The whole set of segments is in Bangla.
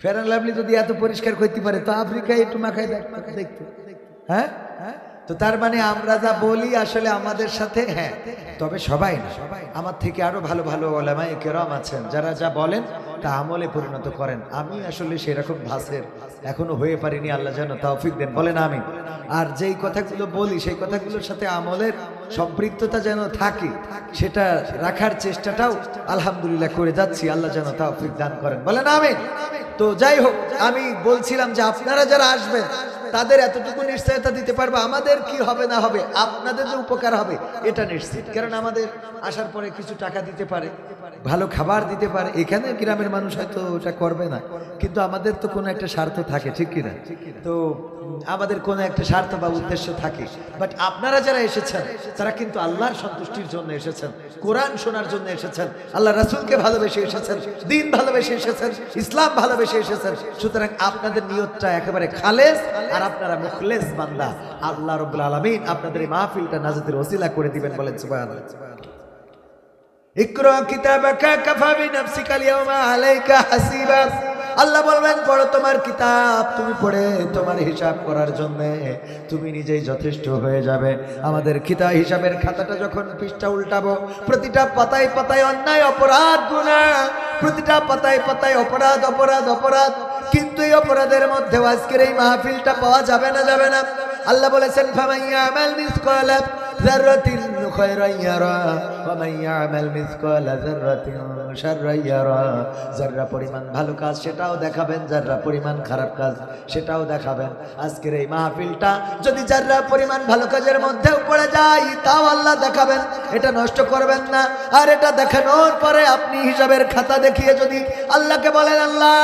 ফেরান লাভলি যদি এত পরিষ্কার করতে পারে, তো আফ্রিকায় একটু মাখায় দেখতো। হ্যাঁ? তো তার মানে আমরা যা বলি আসলে আমাদের সাথে হ্যাঁ তবে সবাই না। আমার থেকে আরও ভালো ভালো ওলামাই কেরাম আছেন, যারা যা বলেন তা আমলে পরিণত করেন। আমি আসলে সেরকম ভাষের এখনও হয়ে পারিনি, আল্লাহ যেন তৌফিক দেন। বলেন আমি আর যেই কথাগুলো বলি, সেই কথাগুলোর সাথে আমলের সম্পৃক্ততা যেন থাকে, সেটা রাখার চেষ্টাটাও আলহামদুলিল্লাহ করে যাচ্ছি, আল্লাহ যেন তৌফিক দান করেন। বলেন আমি তো যাই হোক আমি বলছিলাম যে আপনারা যারা আসবেন তাদের এতটুকু নিশ্চয়তা দিতে পারব, আমাদের কি হবে না হবে, আপনাদের যে উপকার হবে, এটা নিশ্চিত। কারণ আমাদের আসার পরে কিছু টাকা দিতে পারে, ভালো খাবার দিতে পারে। এখানে গ্রামের মানুষ হয়তো ওটা করবে না, কিন্তু আমাদের তো কোনো একটা স্বার্থ থাকে, ঠিক কিনা? তো আমাদের কোনো একটা স্বার্থ বা উদ্দেশ্য থাকে। বাট আপনারা যারা এসেছেন, তারা কিন্তু আল্লাহর সন্তুষ্টির জন্য এসেছেন, কোরআন শোনার জন্য এসেছেন, আল্লাহ রাসূলকে ভালোবেসে এসেছেন, দিন ভালোবেসে এসেছেন, ইসলাম ভালোবেসে এসেছেন। সুতরাং আপনাদের নিয়তটা একেবারে খালেস আর আপনারা মুখলেস বান্দা। আল্লাহ রব্বুল আলামিন আপনাদের এই মাহফিলটা নাজাতের ওসিলা করে দিবেন বলেন হাসিবা। আল্লাহ বলবেন, পড়ো তোমার কিতাব, তুমি পড়ে তোমার হিসাব করার জন্য তুমি নিজেই যথেষ্ট হয়ে যাবে। আমাদের কিতাব হিসাবের খাতাটা যখন পৃষ্ঠা উল্টাবো, প্রতিটা পাতায় পাতায় অন্যায়, অপরাধ গুণা প্রতিটা পাতায় পাতায় অপরাধ অপরাধ অপরাধ। এই অপরাধের মধ্যে আজকের এই মাহফিলটা পাওয়া যাবে না যাবে না? আল্লাহ বলেছেন, ফামাইয়া আমাল মিসকালা যাররাতিন খায়রান ইয়ারা। মান ইয়ামাল মিসকালা যাররাতিন শাররান ইয়ারা। যাররা পরিমাণ ভালো কাজ, সেটাও দেখাবেন। যাররা পরিমাণ খারাপ কাজ, সেটাও দেখাবেন। আজকের এই মাহফিলটা যদি যাররা পরিমাণ ভালো কাজের মধ্যেও পড়ে যায়, তাও আল্লাহ দেখাবেন। এটা নষ্ট করবেন না। আর এটা দেখানোর পরে আপনি হিসাবের খাতা দেখিয়ে যদি আল্লাহকে বলেন, আল্লাহ,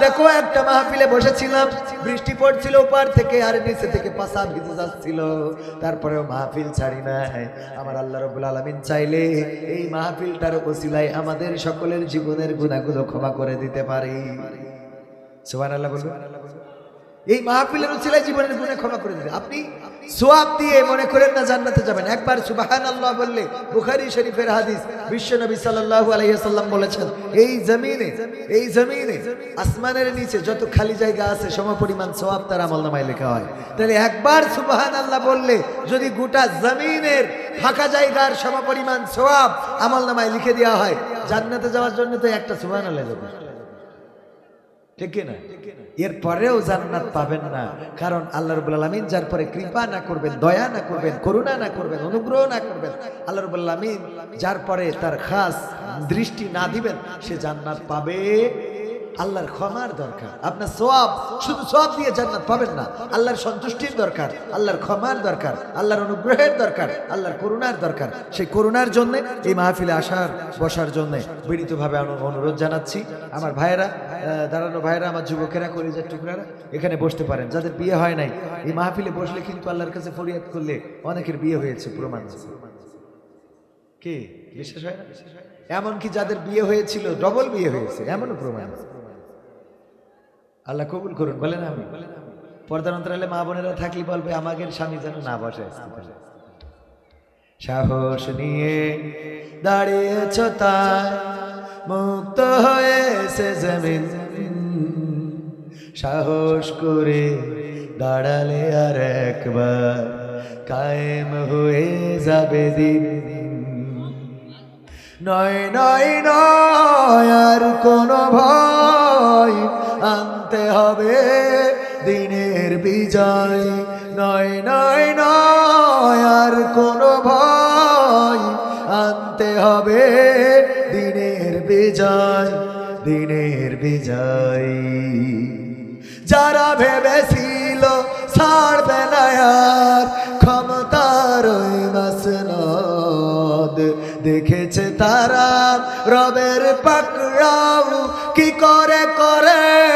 দেখো একটা মাহফিলে বসেছিলাম। বৃষ্টি পড়ছিল উপর থেকে আর নিচে থেকে পাশা ভিজে যাচ্ছিল। তারপরেও মাহফিল ছাড়ি নাই। আমার আল্লাহ রবুল আলমিন চাইলে এই মাহফিলটার ওসিলায় আমাদের সকলের জীবনের গুণাগুলো ক্ষমা করে দিতে পারি। সুবান আল্লাহ বলবেন এই মাহফিলের উচিলায় জীবনের গুণে ক্ষমা করে দিবে। আপনি সোয়াব দিয়ে মনে করেন না জান্নাতে যাবেন। একবার সুবাহান আল্লাহ বললে বুখারি শরীফের হাদিস বিশ্ব নবী সাল্লাল্লাহু আলাইহি সাল্লাম বলেছেন, এই জমিনে এই জমিনে আসমানের নিচে যত খালি জায়গা আছে সমপরিমাণ সোয়াব তার আমলনামায় লেখা হয়। তাহলে একবার সুবাহান আল্লাহ বললে যদি গোটা জমিনের ফাঁকা জায়গার সমপরিমাণ সোয়াব আমলনামায় লিখে দেওয়া হয়। জান্নাতে যাওয়ার জন্য তো একটা আল্লাহ যাবে। ঠিক জান্নাত পাবেন না। কারণ আল্লাহ রবুল আলমিন যার পরে কৃপা না করবেন, দয়া না করবেন, করুণা না করবেন, অনুগ্রহ না করবেন, আল্লাহ রবুল যার পরে তার খাস দৃষ্টি না দিবেন, সে জান্নাত পাবে আল্লাহর ক্ষমার দরকার। আপনার সোয়াব শুধু সোয়াব দিয়ে জান্নাত পাবেন না। আল্লাহর সন্তুষ্টির দরকার, আল্লাহর ক্ষমার দরকার, আল্লাহর অনুগ্রহের দরকার, আল্লাহর করুণার দরকার। সেই করুণার জন্য, এই মাহফিলে আসার, বসার জন্য বিনীতভাবে অনুরোধ জানাচ্ছি। আমার ভাইয়েরা দাঁড়ানো ভাইয়েরা, আমার যুবকেরা, কলিজার টুকরারা, এখানে বসতে পারেন। যাদের বিয়ে হয় নাই, এই মাহফিলে বসলে কিন্তু আল্লাহর কাছে ফরিয়াদ করলে অনেকের বিয়ে হয়েছে প্রমাণ। কি? বিশ্বাস হয় এমনকি যাদের বিয়ে হয়েছিল ডবল বিয়ে হয়েছে, এমনও প্রমাণ আছে। আল্লাহ কবুল করুন, বলেন আমি পর্দার অন্তরালে মা বোনেরা থাকলে বলবে আমাকে স্বামী যেন না বসে। সাহস নিয়ে দাঁড়িয়েছ তাই, মুক্ত হয়েছে জমিন। সাহস করে দাঁড়ালে আর একবার কায়েম হয়ে যাবে দিন। নয় নয় নয়, আর কোনো ভয় আনতে হবে, দিনের বিজয় নয় নয় নয়, আর কোনো ভয় আনতে হবে। দিনের বিজয় দিনের বিজয়। যারা ভেবেছিল ছাড়বে না ক্ষমতার দেখেছে তারা রবের পাকড়াও কি করে করে?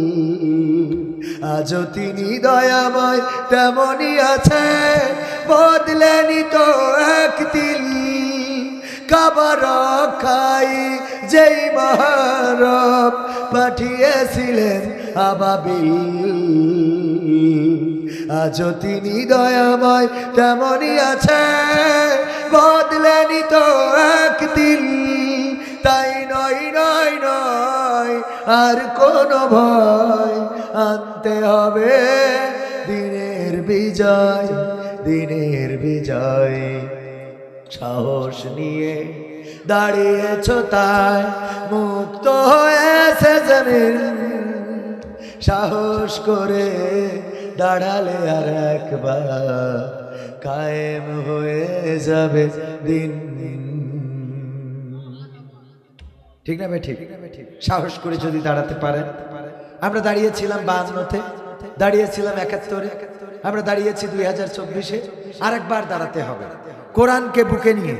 আজও তিনি দয়াময় তেমনই আছে। বদলেনি তো এক দিল কাবার খাই যেই মহারব পাঠিয়েছিলেন আবাবিল। আজও তিনি দয়াময় তেমনই আছে। বদলেনি তো এক দিল তাই নয় নয় নয় আর কোনো ভয় আনতে হবে। দিনের বিজয় দিনের বিজয়। সাহস নিয়ে দাঁড়িয়েছ তাই মুক্ত হয়েছে জমিন। সাহস করে দাঁড়ালে আর একবার কায়েম হয়ে যাবে দিন দিন। ঠিক না ভাই, ঠিক? সাহস করে যদি দাঁড়াতে পারেন। আমরা দাঁড়িয়েছিলাম বাহান্নতে, দাঁড়িয়েছিলাম একাত্তরে, আমরা দাঁড়িয়েছি দুই হাজার চব্বিশে। আরেকবার দাঁড়াতে হবে। কোরআনকে বুকে নিয়ে।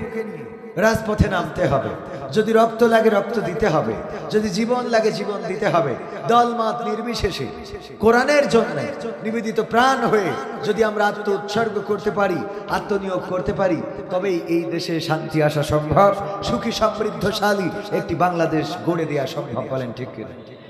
রাজপথে নামতে হবে। যদি রক্ত লাগে, রক্ত দিতে হবে। যদি জীবন লাগে, জীবন দিতে হবে। দলমাত নির্বিশেষে। কোরআনের জন্য নিবেদিত প্রাণ হয়ে যদি আমরা আত্ম উৎসর্গ করতে পারি, আত্মনিয়োগ করতে পারি, তবেই এই দেশে শান্তি আসা সম্ভব। সুখী সমৃদ্ধশালী একটি বাংলাদেশ গড়ে দেওয়া সম্ভব। বলেন ঠিক কিনা?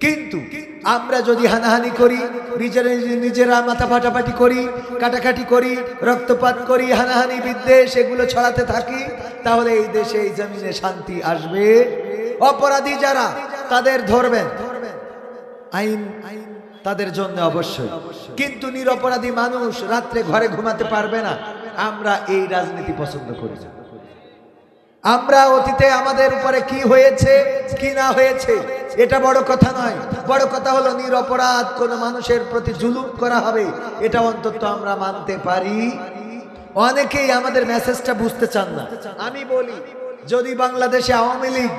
কিন্তু আমরা যদি হানাহানি করি, নিজেরা নিজেরা মাথা ফাটাফাটি করি, কাটাকাটি করি, রক্তপাত করি, হানাহানি বিদ্বেষ এগুলো ছড়াতে থাকি, তাহলে এই দেশে, এই জমিনে শান্তি আসবে। অপরাধী যারা, তাদের ধরবেন। আইন আইন তাদের জন্য অবশ্যই। কিন্তু নিরপরাধী মানুষ রাত্রে ঘরে ঘুমাতে পারবে না। আমরা এই রাজনীতি পছন্দ করি আমরা অতীতে আমাদের উপরে কি হয়েছে, কি না হয়েছে এটা বড় কথা নয়। বড় কথা হলো নিরপরাধ কোন মানুষের প্রতি জুলুম করা হবে। এটা অন্তত আমরা মানতে পারি। অনেকেই আমাদের মেসেজটা বুঝতে চান না। আমি বলি, যদি বাংলাদেশে আওয়ামী লীগ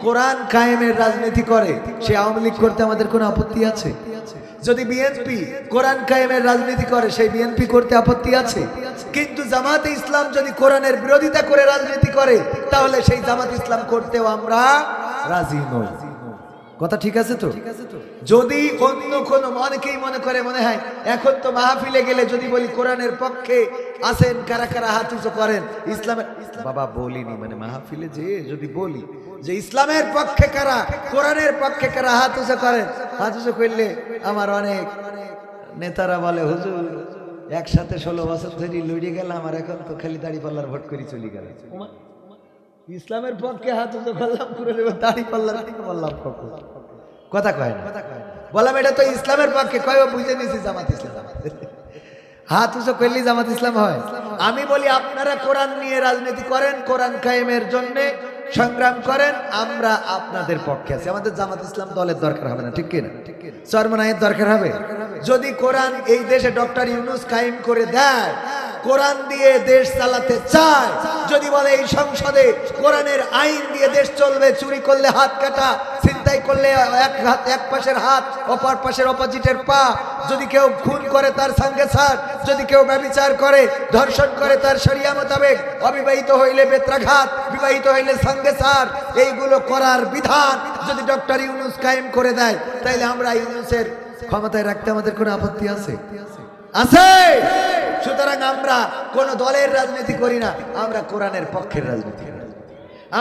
কোরআন কায়েমের রাজনীতি করে, সে আওয়ামী লীগ করতে আমাদের কোনো আপত্তি আছে? যদি বিএনপি কোরআন কায়েমের রাজনীতি করে, সেই বিএনপি করতে আপত্তি আছে? কিন্তু জামাতে ইসলাম যদি কোরআনের বিরোধিতা করে রাজনীতি করে, তাহলে সেই জামাত ইসলাম করতেও আমরা রাজি নই। কথা ঠিক আছে তো? যদি অন্য কোন অনেকেই মনে করে মনে হয় এখন তো মাহফিলে গেলে যদি বলি কোরআনের পক্ষে আসেন কারা কারা হাত উঁচু করেন? ইসলামের বাবা বলিনি মানে মাহফিলে যে যদি বলি যে ইসলামের পক্ষে কারা কোরআনের পক্ষে কারা হাত উঁচু করেন? হাত উঁচু করলে আমার অনেক নেতারা বলে হুজুর একসাথে ষোলো বছর ধরে লড়িয়ে গেলাম আর এখন তো খালি দাড়ি পাল্লার ভোট করে চলে গেল ইসলামের পক্ষে হাত উঁচু করলাম করে দাড়ি পাল্লার পাল্লাম কখন কথা কয় না? বললাম এটা তো ইসলামের পক্ষে কয়? ও বুঝে নিয়েছি জামাত ইসলাম। হাত উঁচু করলেই জামাত ইসলাম হয়। আমি বলি আপনারা কোরআন নিয়ে রাজনীতি করেন কোরআন কায়েমের জন্য সংগ্রাম করেন আমরা আপনাদের পক্ষে আছি। আমাদের জামাত ইসলাম দলের দরকার হবে না ঠিক কিনা? চরমনায়ের দরকার হবে। যদি কোরআন এই দেশে ডক্টর ইউনুস কায়েম করে দেয় কোরআন দিয়ে দেশ চালাতে চায়। যদি বলে এই সংসদে কোরআনের আইন দিয়ে দেশ চলবে, চুরি করলে হাত কাটা, ছিনতাই করলে এক হাত, এক পাশের হাত, অপর পাশের অপোজিটের পা। যদি কেউ খুন করে তার সঙ্গে ছাড় যদি কেউ ব্যবিচার করে, ধর্ষণ করে তার শরিয়া মোতাবেক, অবিবাহিত হইলে বেত্রাঘাত, বিবাহিত হইলে সঙ্গে ছাড় এইগুলো করার বিধান যদি ডক্টর ইউনুস কায়েম করে দেয়, তাইলে আমরা ইউনুসের ক্ষমতায় রাখতে আমাদের কোনো আপত্তি আছে? আছে? সুতরাং আমরা কোন দলের রাজনীতি করি না, আমরা কোরআনের পক্ষের রাজনীতি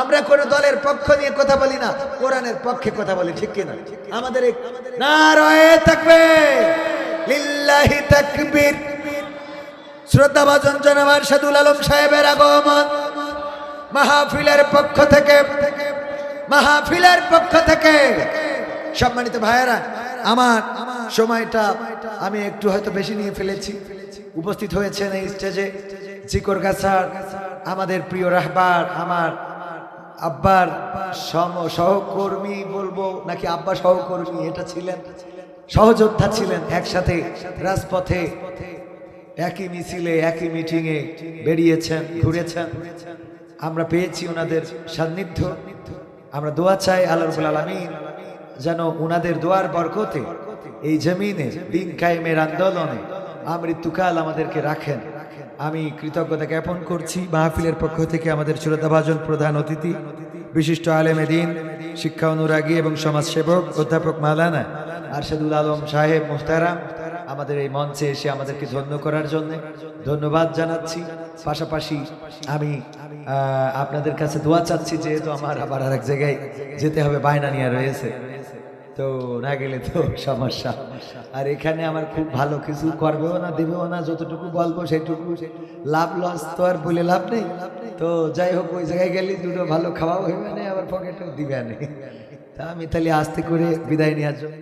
আমরা কোন দলের পক্ষ নিয়ে কথা বলি না, কোরআনের পক্ষে কথা বলি, ঠিক কিনা? আমাদের নারায়ে থাকবে লিল্লাহি তাকবীর। শ্রদ্ধা ভাজন জনাবার সাদুল আলম সাহেবের আগমন। মাহফিলের পক্ষ থেকে, মাহফিলের পক্ষ থেকে। সম্মানিত ভাইয়েরা, আমার সময়টা আমি একটু হয়তো বেশি নিয়ে ফেলেছি। উপস্থিত হয়েছেন এই স্টেজে জিকর গাছার আমাদের প্রিয় রাহবার, আমার আব্বার সম- সহকর্মী বলব, নাকি আব্বা সহকর্মী, এটা ছিলেন, সহযোদ্ধা ছিলেন একসাথে রাজপথে, একই মিছিলে, একই মিটিংয়ে বেরিয়েছেন, ঘুরেছেন। আমরা পেয়েছি ওনাদের সান্নিধ্য। আমরা দোয়া চাই আল্লাহ রবুল আলমিন যেন ওনাদের দোয়ার বরকতে এই জমিনে দিন কায়েমের আন্দোলনে আমৃত্যুকাল আমাদেরকে রাখেন। আমি কৃতজ্ঞতা জ্ঞাপন করছি মাহফিলের পক্ষ থেকে আমাদের সুরতাভাজন প্রধান অতিথি, বিশিষ্ট আলেমে দিন, শিক্ষা অনুরাগী এবং সমাজসেবক অধ্যাপক মালানা আরশাদুল আলম সাহেব মুহতারাম আমাদের এই মঞ্চে এসে আমাদেরকে ধন্য করার জন্য ধন্যবাদ জানাচ্ছি। পাশাপাশি আমি আপনাদের কাছে দোয়া চাচ্ছি, যেহেতু আমার আবার আরেক জায়গায় যেতে হবে, বায়না নিয়ে রয়েছে। তো না গেলে তো সমস্যা। আর এখানে আমার খুব ভালো কিছু করবেও না, দেবেও না, যতটুকু বলব সেটুকু। লাভ লস তো আর বলে লাভ নেই। তো যাই হোক, ওই জায়গায় গেলে দুটো ভালো খাওয়াও হইবে না, আবার পকেটেও দিবে না। তা আমি তাহলে আস্তে করে বিদায় নেওয়ার জন্য।